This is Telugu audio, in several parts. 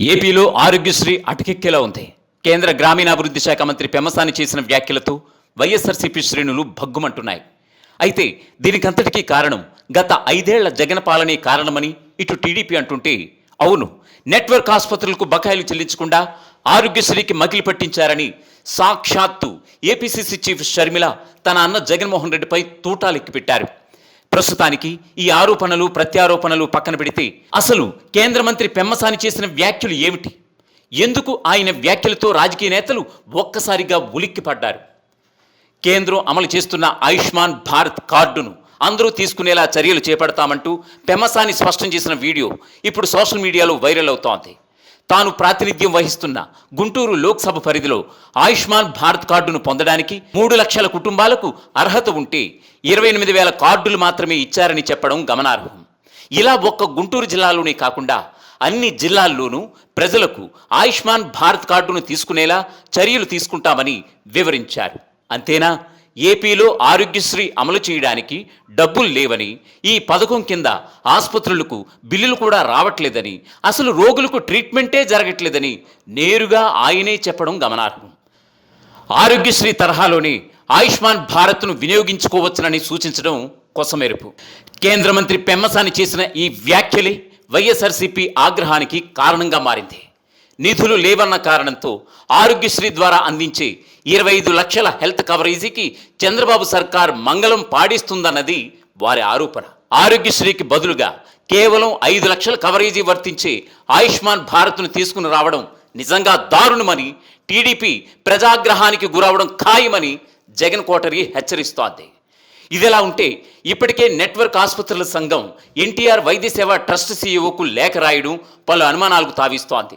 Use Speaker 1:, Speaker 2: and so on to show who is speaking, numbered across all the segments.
Speaker 1: ఏపీలో ఆరోగ్యశ్రీ అటకెక్కేలా ఉంది. కేంద్ర గ్రామీణాభివృద్ధి శాఖ మంత్రి పెమ్మసాని చేసిన వ్యాఖ్యలతో వైఎస్ఆర్సీపీ శ్రేణులు భగ్గుమంటున్నాయి. అయితే దీనికంతటికీ కారణం గత ఐదేళ్ళ జగన్ పాలనే కారణమని ఇటు టీడీపీ అంటుంటే అవును నెట్వర్క్ ఆసుపత్రులకు బకాయిలు చెల్లించకుండా ఆరోగ్యశ్రీకి మగిలి పట్టించారని సాక్షాత్తు ఏపీసీసీ చీఫ్ షర్మిల తన అన్న జగన్మోహన్ రెడ్డిపై తూటాలెక్కి పెట్టారు ప్రస్తుతానికి ఈ ఆరోపణలు ప్రత్యారోపణలు పక్కన పెడితే అసలు కేంద్ర మంత్రి పెమ్మసాని చేసిన వ్యాఖ్యలు ఏమిటి? ఎందుకు ఆయన వ్యాఖ్యలతో రాజకీయ నేతలు ఒక్కసారిగా ఉలిక్కిపడ్డారు కేంద్రం అమలు చేస్తున్న ఆయుష్మాన్ భారత్ కార్డును అందరూ తీసుకునేలా చర్యలు చేపడతామంటూ పెమ్మసాని స్పష్టం చేసిన వీడియో ఇప్పుడు సోషల్ మీడియాలో వైరల్ అవుతోంది. తాను ప్రాతినిధ్యం వహిస్తున్న గుంటూరు లోక్సభ పరిధిలో ఆయుష్మాన్ భారత్ కార్డును పొందడానికి మూడు లక్షల కుటుంబాలకు అర్హత ఉంటే ఇరవై ఎనిమిది వేల కార్డులు మాత్రమే ఇచ్చారని చెప్పడం గమనార్హం. ఇలా ఒక్క గుంటూరు జిల్లాలోనే కాకుండా అన్ని జిల్లాల్లోనూ ప్రజలకు ఆయుష్మాన్ భారత్ కార్డును తీసుకునేలా చర్యలు తీసుకుంటామని వివరించారు. అంతేనా? ఏపీలో ఆరోగ్యశ్రీ అమలు చేయడానికి డబ్బులు లేవని ఈ పథకం కింద ఆసుపత్రులకు బిల్లులు కూడా రావట్లేదని అసలు రోగులకు ట్రీట్మెంటే జరగట్లేదని నేరుగా ఆయనే చెప్పడం గమనార్హం. ఆరోగ్యశ్రీ తరహాలోనే ఆయుష్మాన్ భారత్ను వినియోగించుకోవచ్చునని సూచించడం కొసమెరుపు. కేంద్ర మంత్రి పెమ్మసాని చేసిన ఈ వ్యాఖ్యలే వైఎస్ఆర్సీపీ ఆగ్రహానికి కారణంగా మారింది. నిధులు లేవన్న కారణంతో ఆరోగ్యశ్రీ ద్వారా అందించే ఇరవై ఐదు లక్షల హెల్త్ కవరేజీకి చంద్రబాబు సర్కార్ మంగళం పాడిస్తుందన్నది వారి ఆరోపణ. ఆరోగ్యశ్రీకి బదులుగా కేవలం ఐదు లక్షల కవరేజీ వర్తించే ఆయుష్మాన్ భారత్ను తీసుకుని రావడం నిజంగా దారుణమని టీడీపీ ప్రజాగ్రహానికి గురవడం ఖాయమని జగన్ కోటరీ హెచ్చరిస్తోంది. ఇదిలా ఉంటే ఇప్పటికే నెట్వర్క్ ఆసుపత్రుల సంఘం ఎన్టీఆర్ వైద్య సేవ ట్రస్ట్ సీఈఓకు లేఖ రాయడం పలు అనుమానాలకు తావిస్తోంది.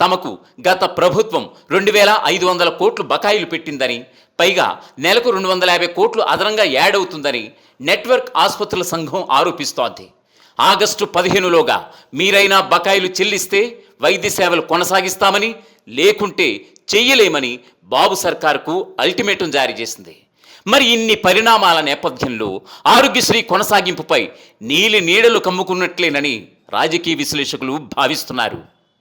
Speaker 1: తమకు గత ప్రభుత్వం రెండు వేల ఐదు వందల కోట్లు బకాయిలు పెట్టిందని పైగా నెలకు రెండు వందల యాభై కోట్లు అదనంగా యాడ్ అవుతుందని నెట్వర్క్ ఆసుపత్రుల సంఘం ఆరోపిస్తోంది. ఆగస్టు పదిహేనులోగా మీరైనా బకాయిలు చెల్లిస్తే వైద్య సేవలు కొనసాగిస్తామని లేకుంటే చెయ్యలేమని బాబు సర్కార్కు అల్టిమేటం జారీ చేసింది. మరి ఇన్ని పరిణామాల నేపథ్యంలో ఆరోగ్యశ్రీ కొనసాగింపుపై నీలి నీడలు కమ్ముకున్నట్లేనని రాజకీయ విశ్లేషకులు భావిస్తున్నారు.